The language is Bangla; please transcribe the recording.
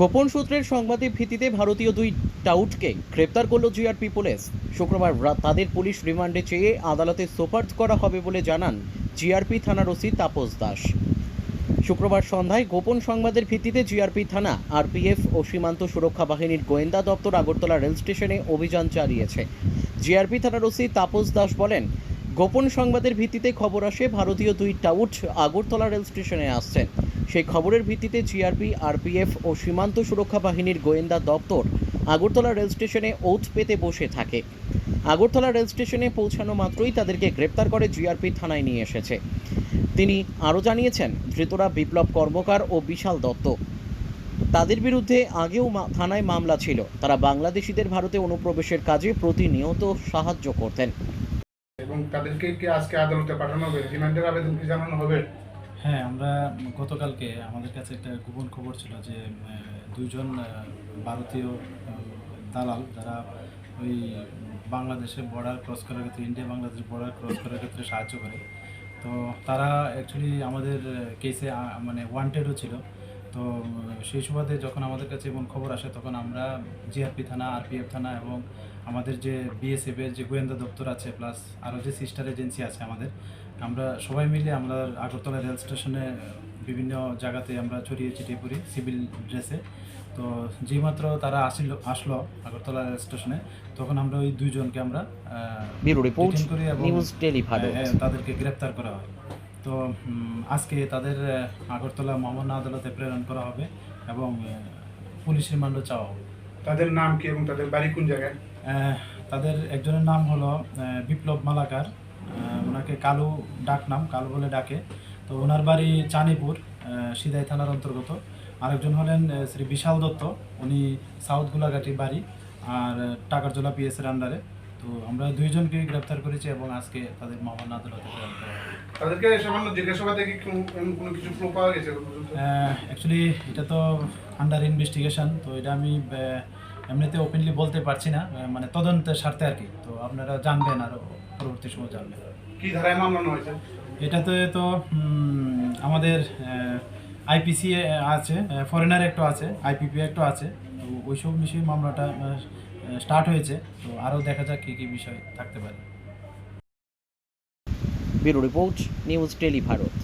গোপন সূত্রের সংবাদের ভিত্তিতে ভারতীয় দুই টাউটকে গ্রেপ্তার করল জিআরপি পুলিশ। শুক্রবার তাদের পুলিশ রিমান্ডে চেয়ে আদালতে সোপার্দ করা হবে বলে জানান জিআরপি থানার ওসি তাপস দাস। শুক্রবার সন্ধ্যায় গোপন সংবাদের ভিত্তিতে জিআরপি থানা, আরপিএফ ও সীমান্ত সুরক্ষা বাহিনীর গোয়েন্দা দপ্তর আগরতলা রেল স্টেশনে অভিযান চালিয়েছে। জিআরপি থানার ওসি তাপস দাস বলেন, গোপন সংবাদের ভিত্তিতে খবর আসে ভারতীয় দুই টাউট আগরতলা রেল স্টেশনে আসছেন। সেই খবরের ভিত্তিতে জিআরপি আরপিএফ ও সীমান্ত সুরক্ষা বাহিনীর গোয়েন্দা দপ্তর আগরতলা রেল স্টেশনে ওথ পেতে বসে থাকে। আগরতলা রেল স্টেশনে পৌঁছানো মাত্রই তাদেরকে গ্রেপ্তার করে জিআরপি থানায় নিয়ে এসেছে। তিনি আরও জানিয়েছেন, ধৃতরা বিপ্লব কর্মকার ও বিশাল দত্ত। তাদের বিরুদ্ধে আগেও থানায় মামলা ছিল। তারা বাংলাদেশিদের ভারতে অনুপ্রবেশের কাজে প্রতিনিয়ত সাহায্য করতেন। এবং তাদেরকে কি আজকে আদালতে পাঠানো হবে? রিমান্ডের আবেদন কি জানানো হবে? হ্যাঁ আমরা গতকালকে আমাদের কাছে একটা গোপন খবর ছিল যে দুজন ভারতীয় দালাল যারা ওই বাংলাদেশে বর্ডার ক্রস করার ক্ষেত্রে ইন্ডিয়া বাংলাদেশ বর্ডার ক্রস করার ক্ষেত্রে সাহায্য করে। তো তারা অ্যাকচুয়ালি আমাদের কেসে মানে ওয়ান্টেডও ছিল। তো সেই সুবাদে যখন আমাদের কাছে এমন খবর আসে তখন আমরা জিআরপি থানা আরপিএফ থানা এবং আমাদের যে বিএসএফ এর যে গোয়েন্দা দপ্তর আছে প্লাস আরও যে সিস্টার এজেন্সি আছে আমাদের আমরা সবাই মিলে আমরা আগরতলা রেল স্টেশনে বিভিন্ন জায়গাতে আমরা ছড়িয়ে ছিটিয়ে পড়ি সিভিল ড্রেসে তো যেইমাত্র তারা আসিল আসলো আগরতলা রেল স্টেশনে তখন আমরা ওই দুইজনকে আমরা করি এবং ভারত হ্যাঁ, তাদেরকে গ্রেপ্তার করা হয়। তো আজকে তাদের আগরতলা মহামান্য আদালতে প্রেরণ করা হবে এবং পুলিশ রিমান্ডও চাওয়া হবে। তাদের নাম কি এবং তাদের বাড়ি কোন জায়গায়? তাদের একজনের নাম হলো বিপ্লব মালাকার। ওনাকে কালু ডাক নাম কালু বলে ডাকে। তো ওনার বাড়ি চানিপুর সিদাই থানার অন্তর্গত। আরেকজন হলেন শ্রী বিশাল দত্ত। উনি সাউথ গোলাঘাটি বাড়ি আর টাকারজোলা পিএসের আন্ডারে তো আমরা দুইজনকে গ্রেপ্তার করেছি এবং আজকে তাদের মহামান্য আদালতে তাদেরকে সামান্য জিজ্ঞাসাবাদে কি কোনো- কিছু প্রুফ পাওয়া গেছে অ্যাকচুয়ালি এটা তো আন্ডার ইনভেস্টিগেশন তো এটা আমি এমনিতে ওপেনলি বলতে পারছি না মানে তদন্তের স্বার্থে আর কি। তো আপনারা জানবেন আরও পরবর্তী সময় জানবেন। কি ধারায় মামলা হয়েছে? এটাতে তো আমাদের আইপিসি আছে ফরেনার একটু আছে আইপিপি একটু আছে। তো ওইসব বিষয়ে মামলাটা স্টার্ট হয়েছে। তো আরও দেখা যাক কী কী বিষয় থাকতে পারে। Bureau report, news tele Bharat.